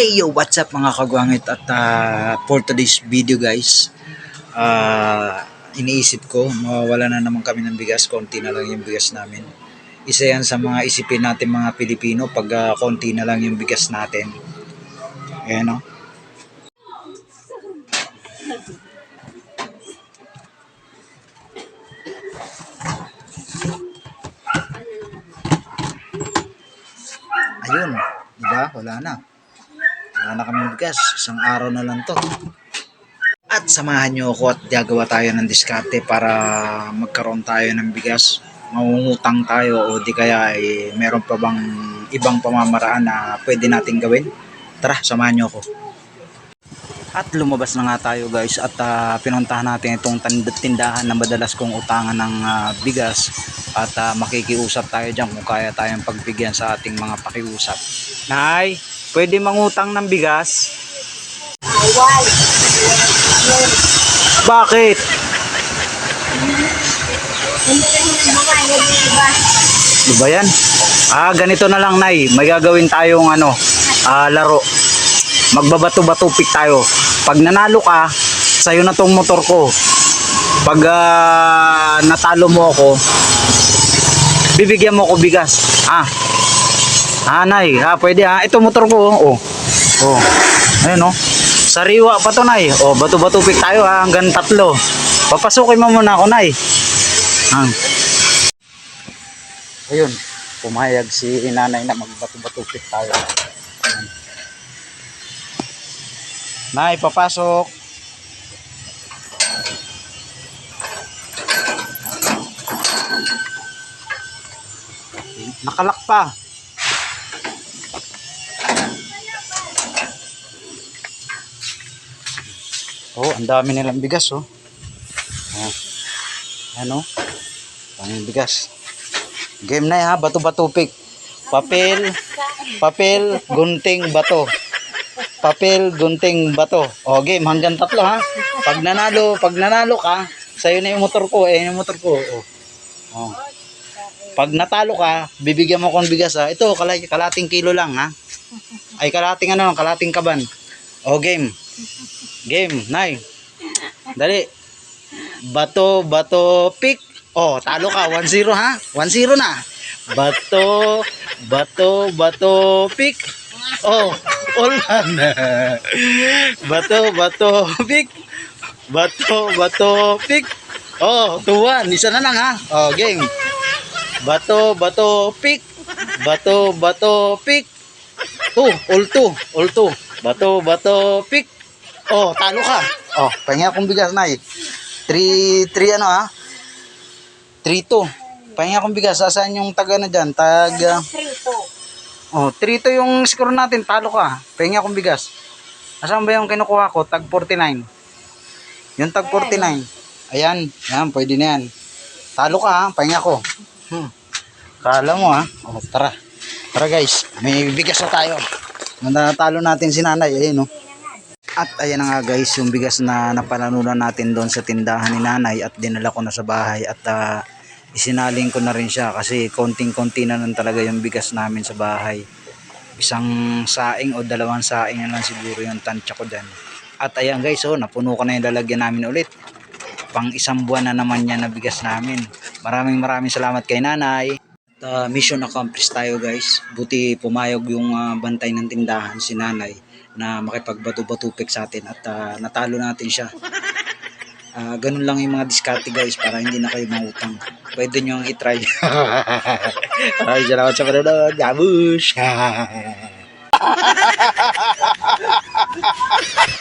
Hey yo, what's up mga kagwangit at ah, for today's video guys ah, iniisip ko mawawala na naman kami ng bigas konti na lang yung bigas namin. Isa yan sa mga isipin natin mga Pilipino pag ah, konti na lang yung bigas natin. Ayan o ayun diba wala na wala na kami bigas. Isang araw na lang to. At samahan nyo ako at gagawa tayo ng diskarte para magkaroon tayo ng bigas. Mangungutang tayo o di kaya eh, meron pa bang ibang pamamaraan na pwede nating gawin. Tara, samahan nyo ako. At lumabas na nga tayo guys at ah, pinuntahan natin itong tindahan na madalas kong utangan ng ah, bigas at ah, makikiusap tayo dyan kung kaya tayong pagbigyan sa ating mga pakiusap. Nay, pwede mangutang ng bigas? Bakit? Ano ba yan? Ah, ganito na lang, Nay. May gagawin tayong ano, ah, laro. Magbabato-bato pick tayo. Pag nanalo ka, sa'yo na tong motor ko. Pag ah, natalo mo ako, bibigyan mo ko bigas. Ah, Ah, nay, ha, pwede ha. Ito motor ko, oh. Oh. Ayun, oh. Sariwa pa to, nay. Oh, bato-bato pick tayo ha, hanggang tatlo. Papasukin mo muna ako, nay. Ah. Ayun, pumayag si nanay na magbato-bato pick tayo. Ayan. Nay, papasok. Nakalak pa. Oh, ang dami nilang bigas, oh. Oh. Ano? Ang bigas. Game na yan, ha, bato-bato pick. Papel, papel, gunting, bato. Papel, gunting, bato. O, game, hanggang tatlo, ha. Pag nanalo, pag nanalo ka, sa'yo na yung motor ko, eh, yung motor ko. Oh. Oh. Pag natalo ka, bibigyan mo ko ng bigas, ha. Ito, kala- kalating kilo lang, ha. Ay, kalating ano, kalating kaban. O, game. Game, nay. Dali. Bato, bato, pick. Oh, talo ka. 1-0 ha? 1-0 na. Bato, bato, bato, pick. Oh, na. Bato, bato, pick. Bato, bato, pick. Oh, 2-1. Isa na lang ha. Oh, game. Bato, bato, pick. Bato, bato, pick. Oh, all two. All two. Bato, bato, pick. Oh, talo ka. Oh, pahinga akong bigas na eh. 3, 3 ano ha? 3-2. Pahinga akong bigas. Saan yung taga na dyan? Tag... ah, oh, 3-2 yung score natin. Talo ka. Pahinga akong bigas. Asan ba yung kinukuha ko? Tag 49. Yung tag 49. Ayan. Ayan, pwede na yan. Talo ka ha. Pahinga ko. Hmm. Kala mo ha. Oh, tara. Tara guys. May bigas na tayo. Natalo natin si nanay. Ayun oh. At ayan na nga guys, yung bigas na napananunan natin doon sa tindahan ni nanay at dinala ko na sa bahay at ah, isinaling ko na rin siya kasi konting-konti na lang talaga yung bigas namin sa bahay. Isang saing o dalawang saing na lang siguro yung tansya ko dyan. At ayan guys, oh, napuno ko na yung lalagyan namin ulit. Pang isang buwan na naman yan na bigas namin. Maraming maraming salamat kay nanay. At, ah, mission accomplished tayo guys. Buti pumayag yung ah, bantay ng tindahan si nanay na makipagbato-batupik sa atin at ah, natalo natin siya. Ah, ganun lang yung mga diskarte guys para hindi na kayo mautang. Pwede nyo ang itry. Maraming salamat sa panonood. Gabush!